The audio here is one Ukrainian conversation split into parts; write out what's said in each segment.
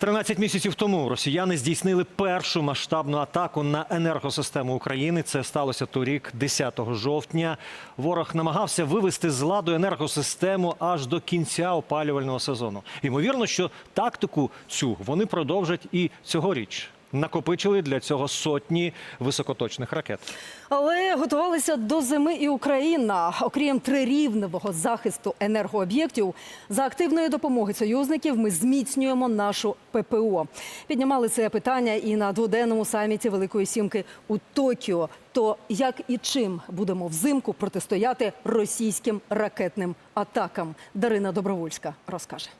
13 місяців тому росіяни здійснили першу масштабну атаку на енергосистему України. Це сталося торік, 10 жовтня. Ворог намагався вивести з ладу енергосистему аж до кінця опалювального сезону. Ймовірно, що тактику цю вони продовжать і цьогоріч. Накопичили для цього сотні високоточних ракет. Але готувалися до зими і Україна. Окрім трирівневого захисту енергооб'єктів, за активної допомоги союзників ми зміцнюємо нашу ППО. Піднімали це питання і на дводенному саміті Великої Сімки у Токіо. То як і чим будемо взимку протистояти російським ракетним атакам? Дарина Добровольська розкаже.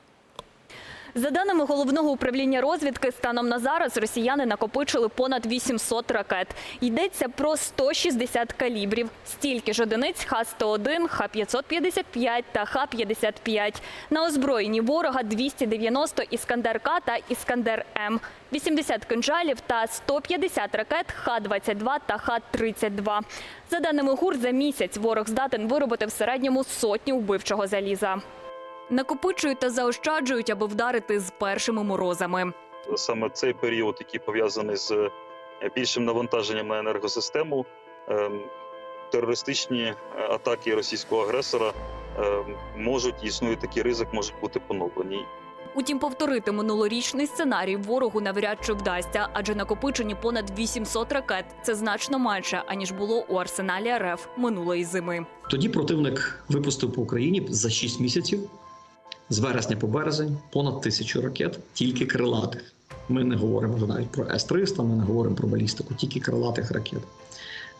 За даними головного управління розвідки, станом на зараз росіяни накопичили понад 800 ракет. Йдеться про 160 калібрів, стільки ж одиниць Х-101, Х-555 та Х-55. На озброєнні ворога 290 «Іскандер-К» та «Іскандер-М», 80 кинжалів та 150 ракет Х-22 та Х-32. За даними ГУР, за місяць ворог здатен виробити в середньому сотню вбивчого заліза. Накопичують та заощаджують, аби вдарити з першими морозами. саме цей період, який пов'язаний з е, більшим навантаженням на енергосистему, ем, терористичні е, атаки російського агресора ем, можуть існує такий ризик, можуть бути поновлені. Утім, повторити минулорічний сценарій ворогу навряд чи вдасться, адже накопичені понад 800 ракет це значно менше аніж було у арсеналі РФ минулої зими. Тоді противник випустив по Україні за 6 місяців з вересня по березень понад тисячу ракет, тільки крилатих. Ми не говоримо вже навіть про С-300, ми не говоримо про балістику, тільки крилатих ракет.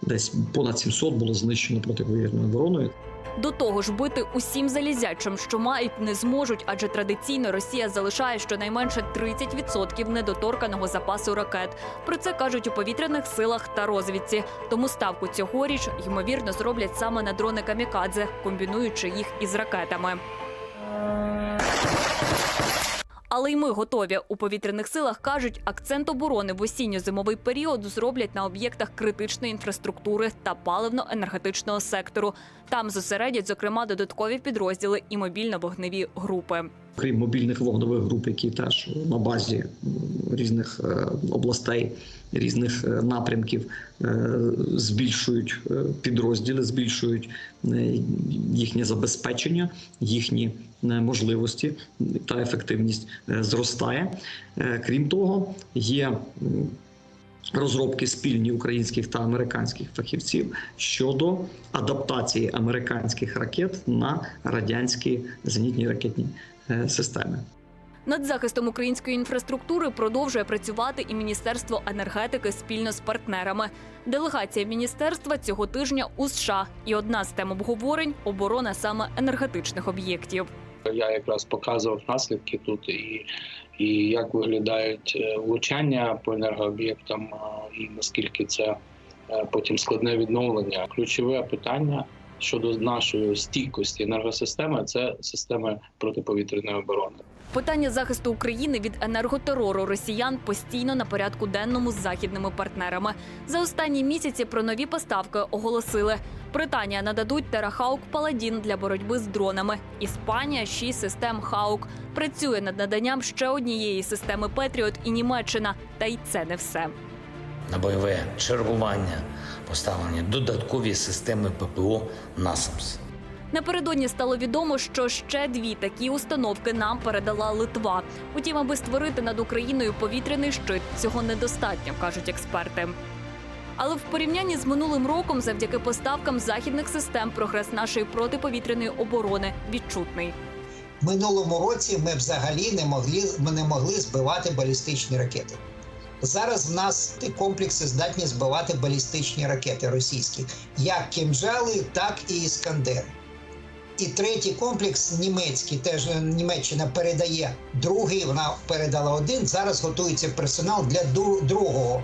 Десь понад 700 було знищено протиповітряною обороною. До того ж, бити усім залізячим, що мають, не зможуть, адже традиційно Росія залишає щонайменше 30% недоторканого запасу ракет. Про це кажуть у повітряних силах та розвідці. Тому ставку цьогоріч ймовірно зроблять саме на дрони камікадзе, комбінуючи їх із ракетами. Але й ми готові. У повітряних силах кажуть, акцент оборони в осінньо-зимовий період зроблять на об'єктах критичної інфраструктури та паливно-енергетичного сектору. Там зосередять, зокрема, додаткові підрозділи і мобільно-вогневі групи. Крім мобільних вогневих груп, які теж на базі різних е, областей, різних е, напрямків е, збільшують е, підрозділи, збільшують е, їхнє забезпечення, їхні е, можливості та ефективність е, зростає. Е, Крім того, є розробки спільні українських та американських фахівців щодо адаптації американських ракет на радянські зенітні ракетні е, системи. Над захистом української інфраструктури продовжує працювати і Міністерство енергетики спільно з партнерами. Делегація міністерства цього тижня у США, і одна з тем обговорень оборона саме енергетичних об'єктів. Я якраз показував наслідки тут і, і як виглядають е, влучання по енергооб'єктам, і наскільки це е, потім складне відновлення. Ключове питання щодо нашої стійкості енергосистеми це системи протиповітряної оборони. Питання захисту України від енерготерору росіян постійно на порядку денному з західними партнерами. За останні місяці про нові поставки оголосили. Британія нададуть Терахаук Паладін для боротьби з дронами. Іспанія шість систем Хаук працює над наданням ще однієї системи Петріот і Німеччина. Та й це не все. На бойове чергування поставлені додаткові системи ППО «Насамс». Напередодні стало відомо, що ще дві такі установки нам передала Литва. Утім, аби створити над Україною повітряний щит, цього недостатньо, кажуть експерти. Але в порівнянні з минулим роком, завдяки поставкам західних систем, прогрес нашої протиповітряної оборони відчутний. минулому році ми взагалі не могли, ми не могли збивати балістичні ракети. Зараз в нас ті комплекси здатні збивати балістичні ракети російські, як кімджали, так і іскандери. І третій комплекс німецький, теж Німеччина передає другий, вона передала один. Зараз готується персонал для другого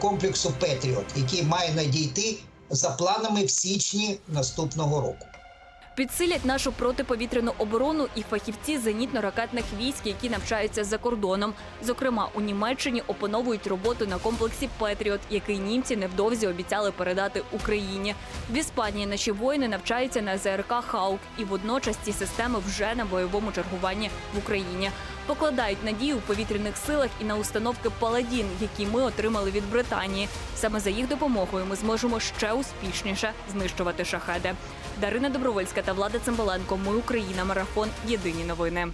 комплексу Петріот, який має надійти за планами в січні наступного року. Підсилять нашу протиповітряну оборону і фахівці зенітно-ракетних військ, які навчаються за кордоном. Зокрема, у Німеччині опановують роботу на комплексі Петріот, який німці невдовзі обіцяли передати Україні. В Іспанії наші воїни навчаються на ЗРК Хаук, і водночас ці системи вже на бойовому чергуванні в Україні. Покладають надію у повітряних силах і на установки Паладін, які ми отримали від Британії. Саме за їх допомогою ми зможемо ще успішніше знищувати шахеди. Дарина Добровольська та Влада Цимбаленко. Ми Україна. Марафон. Єдині новини.